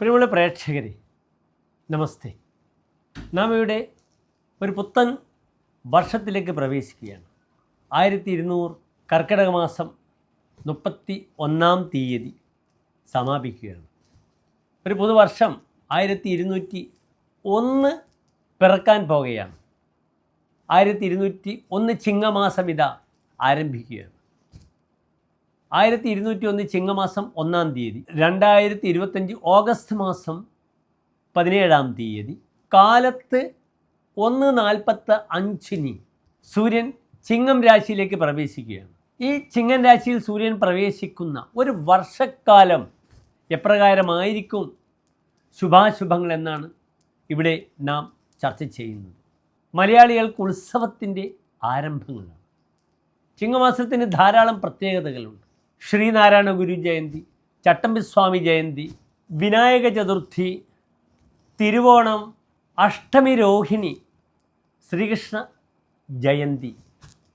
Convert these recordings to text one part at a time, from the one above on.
പ്രിയമുള്ള പ്രേക്ഷകരെ നമസ്തേ. നാം ഇവിടെ ഒരു പുത്തൻ വർഷത്തിലേക്ക് പ്രവേശിക്കുകയാണ്. ആയിരത്തി ഇരുന്നൂറ് കർക്കിടക മാസം മുപ്പത്തി ഒന്നാം തീയതി സമാപിക്കുകയാണ്. ഒരു പുതുവർഷം ആയിരത്തി ഇരുന്നൂറ്റി ഒന്ന് പിറക്കാൻ പോകുകയാണ് ആയിരത്തി ഇരുന്നൂറ്റി ഒന്ന് ചിങ്ങമാസം ഇതാ ആരംഭിക്കുകയാണ്. ആയിരത്തി ഇരുന്നൂറ്റി ഒന്ന് ചിങ്ങമാസം ഒന്നാം തീയതി രണ്ടായിരത്തി ഇരുപത്തഞ്ച് ഓഗസ്റ്റ് മാസം പതിനേഴാം തീയതി കാലത്ത് ഒന്ന് നാൽപ്പത്ത് അഞ്ചിന് സൂര്യൻ ചിങ്ങം രാശിയിലേക്ക് പ്രവേശിക്കുകയാണ്. ഈ ചിങ്ങൻ രാശിയിൽ സൂര്യൻ പ്രവേശിക്കുന്ന ഒരു വർഷക്കാലം എപ്രകാരമായിരിക്കും ശുഭാശുഭങ്ങൾ എന്നാണ് ഇവിടെ നാം ചർച്ച ചെയ്യുന്നത്. മലയാളികൾക്ക് ഉത്സവത്തിന്റെ ആരംഭങ്ങളാണ്. ചിങ്ങമാസത്തിന് ധാരാളം പ്രത്യേകതകളുണ്ട്. ശ്രീനാരായണ ഗുരു ജയന്തി ചട്ടമ്പിസ്വാമി ജയന്തി വിനായക ചതുർത്ഥി തിരുവോണം അഷ്ടമി രോഹിണി ശ്രീകൃഷ്ണ ജയന്തി.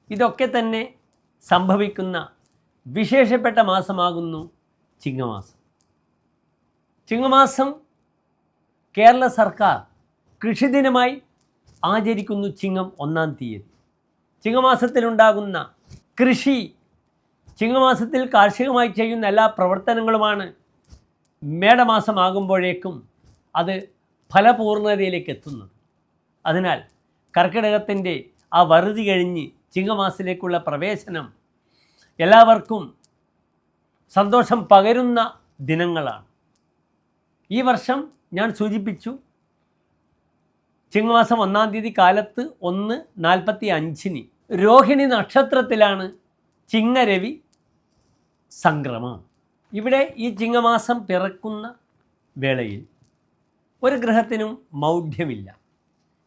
ഇതൊക്കെ തന്നെ സംഭവിക്കുന്ന വിശേഷപ്പെട്ട മാസമാകുന്നു ചിങ്ങമാസം. ചിങ്ങമാസം കേരള സർക്കാർ കൃഷിദിനമായി ആചരിക്കുന്നു ചിങ്ങം ഒന്നാം തീയതി. ചിങ്ങമാസത്തിലുണ്ടാകുന്ന കൃഷി ചിങ്ങമാസത്തിൽ കാർഷികമായി ചെയ്യുന്ന എല്ലാ പ്രവർത്തനങ്ങളുമാണ് മേടമാസമാകുമ്പോഴേക്കും അത് ഫലപൂർണതയിലേക്ക് എത്തുന്നത്. അതിനാൽ കർക്കിടകത്തിന്റെ ആ വറുതി കഴിഞ്ഞ് ചിങ്ങമാസത്തിലേക്കുള്ള പ്രവേശനം എല്ലാവർക്കും സന്തോഷം പകരുന്ന ദിനങ്ങളാണ്. ഈ വർഷം ഞാൻ സൂചിപ്പിച്ചു ചിങ്ങമാസം ഒന്നാം തീയതി കാലത്ത് ഒന്ന് നാൽപ്പത്തി അഞ്ചിന് രോഹിണി നക്ഷത്രത്തിലാണ് ചിങ്ങരവി സംക്രമം. ഇവിടെ ഈ ചിങ്ങമാസം പിറക്കുന്ന വേളയിൽ ഒരു ഗ്രഹത്തിനും മൗഢ്യമില്ല.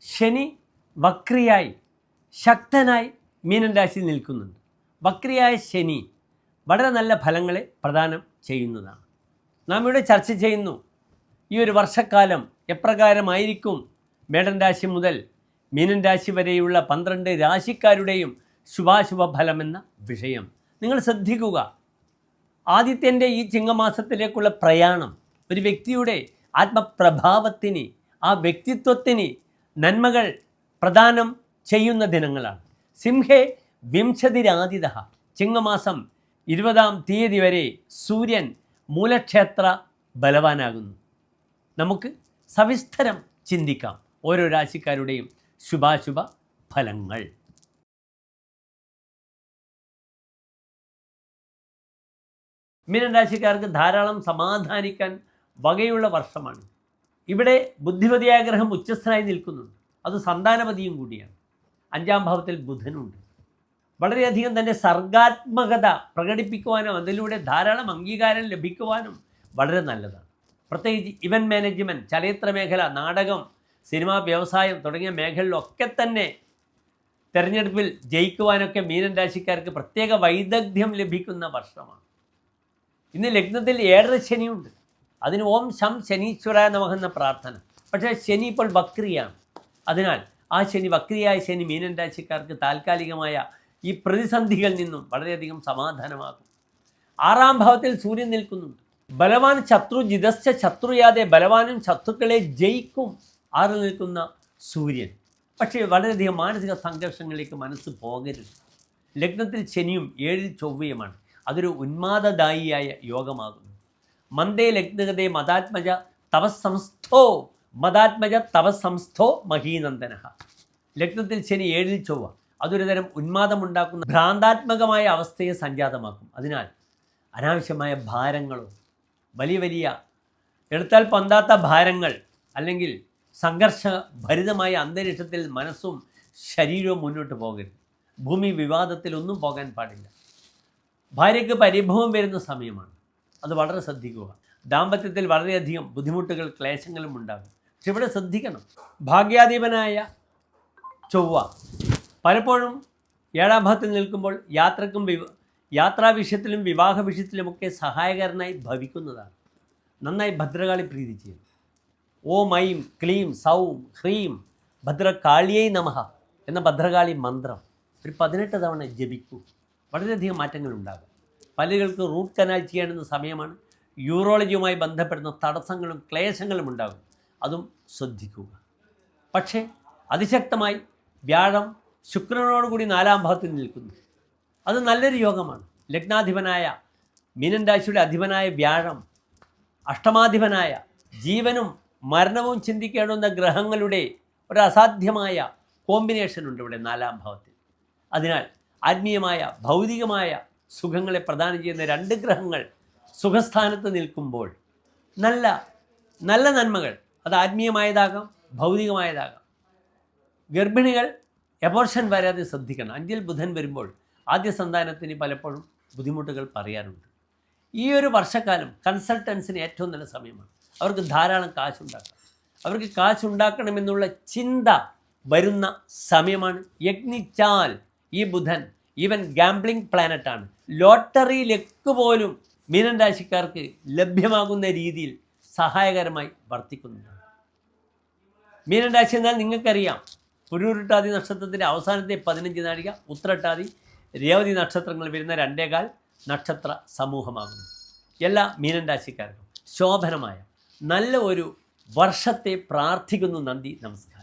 ശനി വക്രിയായി ശക്തനായി മീനൻ രാശിയിൽ നിൽക്കുന്നുണ്ട്. വക്രിയായ ശനി വളരെ നല്ല ഫലങ്ങളെ പ്രദാനം ചെയ്യുന്നതാണ്. നാം ഇവിടെ ചർച്ച ചെയ്യുന്നു ഈ ഒരു വർഷക്കാലം എപ്രകാരമായിരിക്കും മേടൻ രാശി മുതൽ മീനൻ രാശി വരെയുള്ള പന്ത്രണ്ട് രാശിക്കാരുടെയും ശുഭാശുഭ ഫലമെന്ന വിഷയം. നിങ്ങൾ ശ്രദ്ധിക്കുക ആദിത്യന്റെ ഈ ചിങ്ങമാസത്തിലേക്കുള്ള പ്രയാണം ഒരു വ്യക്തിയുടെ ആത്മപ്രഭാവത്തിന് ആ വ്യക്തിത്വത്തിന് നന്മകൾ പ്രദാനം ചെയ്യുന്ന ദിനങ്ങളാണ്. സിംഹേ വിംശതിരാതിഥ ചിങ്ങമാസം ഇരുപതാം തീയതി വരെ സൂര്യൻ മൂലക്ഷേത്ര ബലവാനാകുന്നു. നമുക്ക് സവിസ്തരം ചിന്തിക്കാം. ഓരോ രാശിക്കാരുടെയും ശുഭാശുഭ ഫലങ്ങൾ മീനൻ രാശിക്കാർക്ക് ധാരാളം സമാധാനിക്കാൻ വകയുള്ള വർഷമാണ്. ഇവിടെ ബുദ്ധിമതിയായ ഗ്രഹം ഉച്ചസ്ഥനായി നിൽക്കുന്നുണ്ട്. അത് സന്താനപതിയും കൂടിയാണ്. അഞ്ചാം ഭാവത്തിൽ ബുധനുണ്ട്. വളരെയധികം തന്റെ സർഗാത്മകത പ്രകടിപ്പിക്കുവാനും അതിലൂടെ ധാരാളം അംഗീകാരം ലഭിക്കുവാനും വളരെ നല്ലതാണ്. പ്രത്യേകിച്ച് ഇവന്റ് മാനേജ്മെന്റ് ചലച്ചിത്ര മേഖല നാടകം സിനിമാ വ്യവസായം തുടങ്ങിയ മേഖലകളിലൊക്കെ തന്നെ തിരഞ്ഞെടുപ്പിൽ ജയിക്കുവാനൊക്കെ മീനൻ രാശിക്കാർക്ക് പ്രത്യേക വൈദഗ്ധ്യം ലഭിക്കുന്ന വർഷമാണ്. ഇന്ന് ലഗ്നത്തിൽ ഏഴര ശനിയുണ്ട്. അതിന് ഓം ശം ശനീശ്വര നമഹെന്ന പ്രാർത്ഥന. പക്ഷേ ശനി ഇപ്പോൾ വക്രിയാണ്. അതിനാൽ ആ ശനി വക്രിയായ ശനി മീനൻ രാശിക്കാർക്ക് താൽക്കാലികമായ ഈ പ്രതിസന്ധികളിൽ നിന്നും വളരെയധികം സമാധാനമാകും. ആറാം ഭാവത്തിൽ സൂര്യൻ നിൽക്കുന്നുണ്ട്. ബലവാൻ ശത്രു ജിതശ്ച ശത്രുയാതെ ബലവാനും ശത്രുക്കളെ ജയിക്കും. ആറ് നിൽക്കുന്ന സൂര്യൻ. പക്ഷേ വളരെയധികം മാനസിക സംഘർഷങ്ങളിലേക്ക് മനസ്സ് പോകരുത്. ലഗ്നത്തിൽ ശനിയും ഏഴിൽ ചൊവ്വയുമാണ്. അതൊരു ഉന്മാദദായിയായ യോഗമാകുന്നു. മന്ദേ ലഗ്നഗതേ മതാത്മജ തപസ്സംസ്ഥോ മതാത്മജ തപസ്സംസ്ഥോ മഹീനന്ദന. ലഗ്നത്തിൽ ശനി ഏഴിൽ ചൊവ്വ. അതൊരു തരം ഉന്മാദമുണ്ടാക്കുന്ന ഭ്രാന്താത്മകമായ അവസ്ഥയെ സംജാതമാക്കും. അതിനാൽ അനാവശ്യമായ ഭാരങ്ങളോ വലിയ വലിയ എടുത്താൽ പൊന്താത്ത ഭാരങ്ങൾ അല്ലെങ്കിൽ സംഘർഷഭരിതമായ അന്തരീക്ഷത്തിൽ മനസ്സും ശരീരവും മുന്നോട്ട് പോകരുത്. ഭൂമി വിവാദത്തിലൊന്നും പോകാൻ പാടില്ല. ഭാര്യയ്ക്ക് പരിഭവം വരുന്ന സമയമാണ്. അത് വളരെ ശ്രദ്ധിക്കുക. ദാമ്പത്യത്തിൽ വളരെയധികം ബുദ്ധിമുട്ടുകൾ ക്ലേശങ്ങളും ഉണ്ടാകും. പക്ഷെ ഇവിടെ ശ്രദ്ധിക്കണം. ഭാഗ്യാധീപനായ ചൊവ്വ പലപ്പോഴും ഏഴാം ഭാഗത്തിൽ നിൽക്കുമ്പോൾ യാത്രക്കും വിവ യാത്രാ വിഷയത്തിലും വിവാഹ വിഷയത്തിലുമൊക്കെ സഹായകരനായി ഭവിക്കുന്നതാണ്. നന്നായി ഭദ്രകാളി പ്രീതി ചെയ്യും ഓം ഐം ക്ലീം സൗം ഹ്രീം ഭദ്രകാളിയൈ നമഹ എന്ന ഭദ്രകാളി മന്ത്രം ഒരു പതിനെട്ട് തവണ ജപിക്കൂ. വളരെയധികം മാറ്റങ്ങൾ ഉണ്ടാകും പല്ലുകൾക്ക് റൂട്ട് കനാൽ ചെയ്യേണ്ടുന്ന സമയമാണ് യൂറോളജിയുമായി ബന്ധപ്പെടുന്ന തടസ്സങ്ങളും ക്ലേശങ്ങളും ഉണ്ടാകും. അതും ശ്രദ്ധിക്കുക. പക്ഷേ അതിശക്തമായി വ്യാഴം ശുക്രനോടുകൂടി നാലാം ഭാവത്തിൽ നിൽക്കുന്നു. അത് നല്ലൊരു യോഗമാണ്. ലഗ്നാധിപനായ മീനൻ രാശിയുടെ അധിപനായ വ്യാഴം അഷ്ടമാധിപനായ ജീവനും മരണവും ചിന്തിക്കേണ്ടുന്ന ഗ്രഹങ്ങളുടെ ഒരു അസാധ്യമായ കോമ്പിനേഷൻ ഉണ്ട് ഇവിടെ നാലാം ഭാവത്തിൽ അതിനാൽ ആത്മീയമായ ഭൗതികമായ സുഖങ്ങളെ പ്രദാനം ചെയ്യുന്ന രണ്ട് ഗ്രഹങ്ങൾ സുഖസ്ഥാനത്ത് നിൽക്കുമ്പോൾ നല്ല നല്ല നന്മകൾ അത് ആത്മീയമായതാകാം ഭൗതികമായതാകാം. ഗർഭിണികൾ എബോർഷൻ വരാതെ ശ്രദ്ധിക്കണം. അഞ്ചിൽ ബുധൻ വരുമ്പോൾ ആദ്യ സന്താനത്തിന് പലപ്പോഴും ബുദ്ധിമുട്ടുകൾ പറയാറുണ്ട്. ഈ ഒരു വർഷക്കാലം കൺസൾട്ടൻസിന് ഏറ്റവും നല്ല സമയമാണ്. അവർക്ക് ധാരാളം കാശുണ്ടാക്കാം. അവർക്ക് കാശുണ്ടാക്കണമെന്നുള്ള ചിന്ത വരുന്ന സമയമാണ്. യജ്ഞിച്ചാൽ ഈ ബുധൻ ഈവൻ ഗാംബ്ലിംഗ് പ്ലാനറ്റാണ് ലോട്ടറി ലെക്ക് പോലും മീനൻ രാശിക്കാർക്ക് ലഭ്യമാകുന്ന രീതിയിൽ സഹായകരമായി വർത്തിക്കുന്നുണ്ട്. മീനൻ രാശി എന്നാൽ നിങ്ങൾക്കറിയാം. പുരൂരുട്ടാതി നക്ഷത്രത്തിന്റെ അവസാനത്തെ പതിനഞ്ച് നാഴിക ഉത്രട്ടാതി രേവതി നക്ഷത്രങ്ങൾ വരുന്ന രണ്ടേകാൽ നക്ഷത്ര സമൂഹമാകുന്നു. എല്ലാ മീനൻ രാശിക്കാർക്കും ശോഭനമായ നല്ല ഒരു വർഷത്തെ പ്രാർത്ഥിക്കുന്നു നന്ദി നമസ്കാരം.